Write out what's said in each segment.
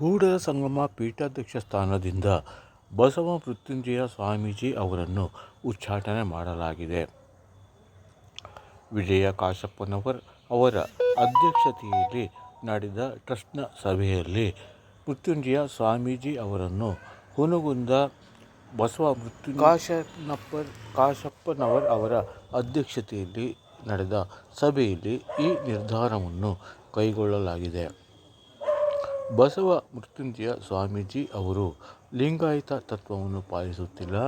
ಕೂಡಲ ಸಂಗಮ ಪೀಠಾಧ್ಯಕ್ಷ ಸ್ಥಾನದಿಂದ ಬಸವ ಮೃತ್ಯುಂಜಯ ಸ್ವಾಮೀಜಿ ಅವರನ್ನು ಉಚ್ಚಾಟನೆ ಮಾಡಲಾಗಿದೆ. ವಿಜಯ ಕಾಶಪ್ಪನವರ್ ಅವರ ಅಧ್ಯಕ್ಷತೆಯಲ್ಲಿ ನಡೆದ ಟ್ರಸ್ಟ್ನ ಸಭೆಯಲ್ಲಿ ಮೃತ್ಯುಂಜಯ ಸ್ವಾಮೀಜಿ ಅವರನ್ನು ಹುನಗುಂದ ಬಸವ ಕಾಶಪ್ಪನವರ್ ಅವರ ಅಧ್ಯಕ್ಷತೆಯಲ್ಲಿ ನಡೆದ ಸಭೆಯಲ್ಲಿ ಈ ನಿರ್ಧಾರವನ್ನು ಕೈಗೊಳ್ಳಲಾಗಿದೆ. ಬಸವ ಮೃತ್ಯುಂಜಯ ಸ್ವಾಮೀಜಿ ಅವರು ಲಿಂಗಾಯತ ತತ್ವವನ್ನು ಪಾಲಿಸುತ್ತಿಲ್ಲ,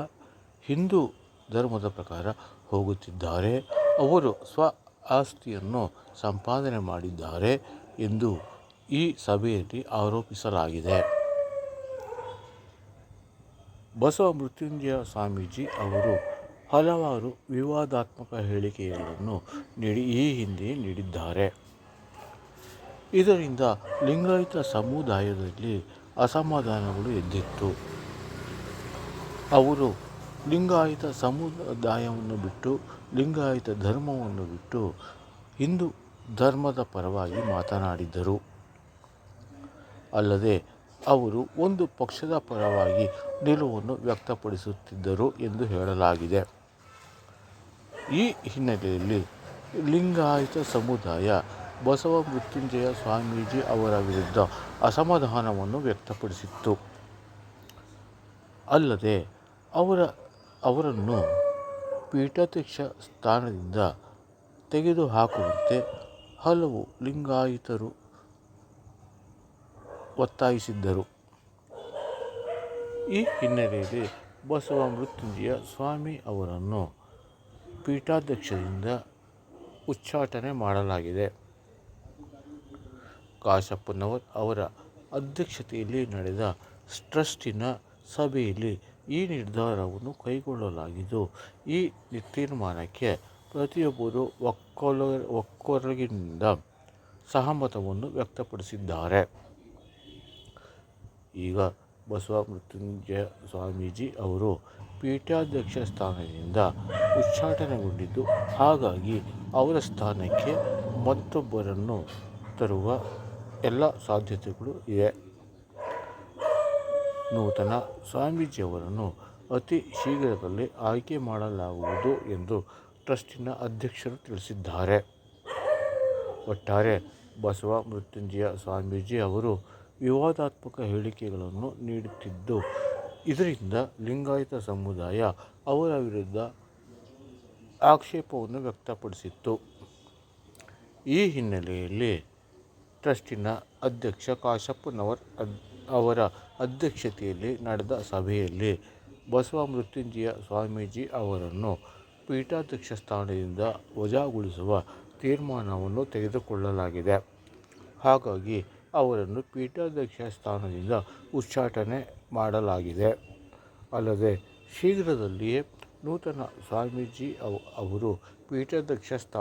ಹಿಂದೂ ಧರ್ಮದ ಪ್ರಕಾರ ಹೋಗುತ್ತಿದ್ದಾರೆ, ಅವರು ಸ್ವ ಆಸ್ತಿಯನ್ನು ಸಂಪಾದನೆ ಮಾಡಿದ್ದಾರೆ ಎಂದು ಈ ಸಭೆಯಲ್ಲಿ ಆರೋಪಿಸಲಾಗಿದೆ. ಬಸವ ಮೃತ್ಯುಂಜಯ ಸ್ವಾಮೀಜಿ ಅವರು ಹಲವಾರು ವಿವಾದಾತ್ಮಕ ಹೇಳಿಕೆಗಳನ್ನು ನೀಡಿ ಈ ಹಿಂದೆಯೇ ನೀಡಿದ್ದಾರೆ. ಇದರಿಂದ ಲಿಂಗಾಯತ ಸಮುದಾಯದಲ್ಲಿ ಅಸಮಾಧಾನಗಳು ಎದ್ದಿತ್ತು. ಅವರು ಲಿಂಗಾಯತ ಸಮುದಾಯವನ್ನು ಬಿಟ್ಟು, ಲಿಂಗಾಯತ ಧರ್ಮವನ್ನು ಬಿಟ್ಟು ಹಿಂದೂ ಧರ್ಮದ ಪರವಾಗಿ ಮಾತನಾಡಿದ್ದರು. ಅಲ್ಲದೆ ಅವರು ಒಂದು ಪಕ್ಷದ ಪರವಾಗಿ ನಿಲುವನ್ನು ವ್ಯಕ್ತಪಡಿಸುತ್ತಿದ್ದರು ಎಂದು ಹೇಳಲಾಗಿದೆ. ಈ ಹಿನ್ನೆಲೆಯಲ್ಲಿ ಲಿಂಗಾಯತ ಸಮುದಾಯ ಬಸವ ಮೃತ್ಯುಂಜಯ ಸ್ವಾಮೀಜಿ ಅವರ ವಿರುದ್ಧ ಅಸಮಾಧಾನವನ್ನು ವ್ಯಕ್ತಪಡಿಸಿತ್ತು. ಅಲ್ಲದೆ ಅವರ, ಅವರನ್ನು ಪೀಠಾಧ್ಯಕ್ಷ ಸ್ಥಾನದಿಂದ ತೆಗೆದುಹಾಕುವಂತೆ ಹಲವು ಲಿಂಗಾಯಿತರು ಒತ್ತಾಯಿಸಿದ್ದರು. ಈ ಹಿನ್ನೆಲೆಯಲ್ಲಿ ಬಸವ ಮೃತ್ಯುಂಜಯ ಸ್ವಾಮಿ ಅವರನ್ನು ಪೀಠಾಧ್ಯಕ್ಷರಿಂದ ಉಚ್ಚಾಟನೆ ಮಾಡಲಾಗಿದೆ. ಕಾಶಪ್ಪನವರ್ ಅವರ ಅಧ್ಯಕ್ಷತೆಯಲ್ಲಿ ನಡೆದ ಟ್ರಸ್ಟಿನ ಸಭೆಯಲ್ಲಿ ಈ ನಿರ್ಧಾರವನ್ನು ಕೈಗೊಳ್ಳಲಾಗಿದ್ದು, ಈ ತೀರ್ಮಾನಕ್ಕೆ ಪ್ರತಿಯೊಬ್ಬರೂ ಒಕ್ಕೊರಗಿನಿಂದ ಸಹಮತವನ್ನು ವ್ಯಕ್ತಪಡಿಸಿದ್ದಾರೆ. ಈಗ ಬಸವ ಮೃತ್ಯುಂಜಯ ಸ್ವಾಮೀಜಿ ಅವರು ಪೀಠಾಧ್ಯಕ್ಷ ಸ್ಥಾನದಿಂದ ಉಚ್ಚಾಟನೆಗೊಂಡಿದ್ದು, ಹಾಗಾಗಿ ಅವರ ಸ್ಥಾನಕ್ಕೆ ಮತ್ತೊಬ್ಬರನ್ನು ತರುವ ಎಲ್ಲ ಸಾಧ್ಯತೆಗಳು ಇವೆ ನೂತನ ಸ್ವಾಮೀಜಿಯವರನ್ನು ಅತಿ ಶೀಘ್ರದಲ್ಲಿ ಆಯ್ಕೆ ಮಾಡಲಾಗುವುದು ಎಂದು ಟ್ರಸ್ಟಿನ ಅಧ್ಯಕ್ಷರು ತಿಳಿಸಿದ್ದಾರೆ. ಒಟ್ಟಾರೆ ಬಸವ ಮೃತ್ಯುಂಜಯ ಸ್ವಾಮೀಜಿ ಅವರು ವಿವಾದಾತ್ಮಕ ಹೇಳಿಕೆಗಳನ್ನು ನೀಡುತ್ತಿದ್ದು, ಇದರಿಂದ ಲಿಂಗಾಯತ ಸಮುದಾಯ ಅವರ ವಿರುದ್ಧ ಆಕ್ಷೇಪವನ್ನು ವ್ಯಕ್ತಪಡಿಸಿತ್ತು. ಈ ಹಿನ್ನೆಲೆಯಲ್ಲಿ ಟ್ರಸ್ಟಿನ ಅಧ್ಯಕ್ಷ ಕಾಶಪ್ಪನವರ್ ಅವರ ಅಧ್ಯಕ್ಷತೆಯಲ್ಲಿ ನಡೆದ ಸಭೆಯಲ್ಲಿ ಬಸವ ಮೃತ್ಯುಂಜಯ ಸ್ವಾಮೀಜಿ ಅವರನ್ನು ಪೀಠಾಧ್ಯಕ್ಷ ಸ್ಥಾನದಿಂದ ವಜಾಗೊಳಿಸುವ ತೀರ್ಮಾನವನ್ನು ತೆಗೆದುಕೊಳ್ಳಲಾಗಿದೆ. ಹಾಗಾಗಿ ಅವರನ್ನು ಪೀಠಾಧ್ಯಕ್ಷ ಸ್ಥಾನದಿಂದ ಉಚ್ಚಾಟನೆ ಮಾಡಲಾಗಿದೆ. ಅಲ್ಲದೆ ಶೀಘ್ರದಲ್ಲಿಯೇ ನೂತನ ಸ್ವಾಮೀಜಿ ಅವರು ಪೀಠಾಧ್ಯಕ್ಷ ಸ್ಥಾನ